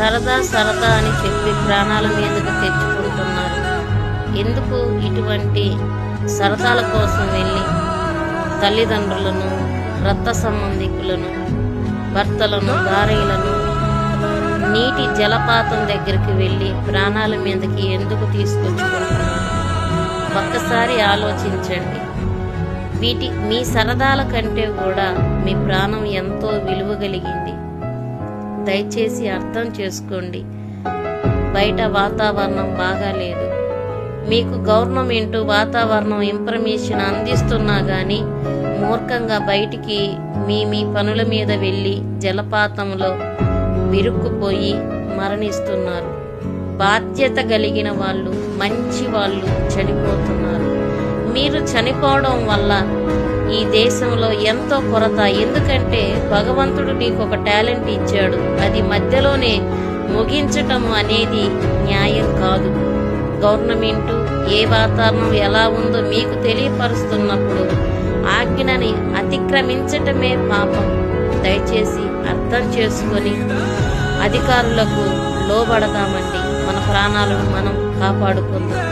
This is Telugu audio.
సరదా సరదా అని చెప్పి ప్రాణాల మీదకు తెచ్చుకుంటున్నారు. ఎందుకు ఇటువంటి సరదాల కోసం వెళ్ళి తల్లిదండ్రులను రక్త సంబంధికులను భర్తలను భార్యలను నీటి జలపాతం దగ్గరికి వెళ్ళి ప్రాణాల మీదకి ఎందుకు తీసుకొచ్చుకుంటున్నారు? ఒక్కసారి ఆలోచించండి. వీటి మీ సరదాల కంటే కూడా మీ ప్రాణం ఎంతో విలువ కలిగింది. దయచేసి అర్థం చేసుకోండి. బయట వాతావరణం బాగాలేదు. మీకు గవర్నమెంట్ వాతావరణం ఇన్ఫర్మేషన్ అందిస్తున్నా కానీ మూర్ఖంగా బయటికి మీ మీ పనుల మీద వెళ్ళి జలపాతంలో విరుక్కుపోయి మరణిస్తున్నారు. బాధ్యత కలిగిన వాళ్ళు మంచి వాళ్ళు చనిపోతున్నారు మీరు చనిపోవడం వల్ల ఈ దేశంలో ఎంతో కొరత. ఎందుకంటే భగవంతుడు నీకు ఒక టాలెంట్ ఇచ్చాడు. అది మధ్యలోనే ముగించటం అనేది న్యాయం కాదు. గవర్నమెంట్ ఏ వాతావరణం ఎలా ఉందో మీకు తెలియపరుస్తున్నప్పుడు ఆజ్ఞని అతిక్రమించటమే పాపం. దయచేసి అర్థం చేసుకొని అధికారులకు లోబడదామండి మన ప్రాణాలను మనం కాపాడుకుందాం.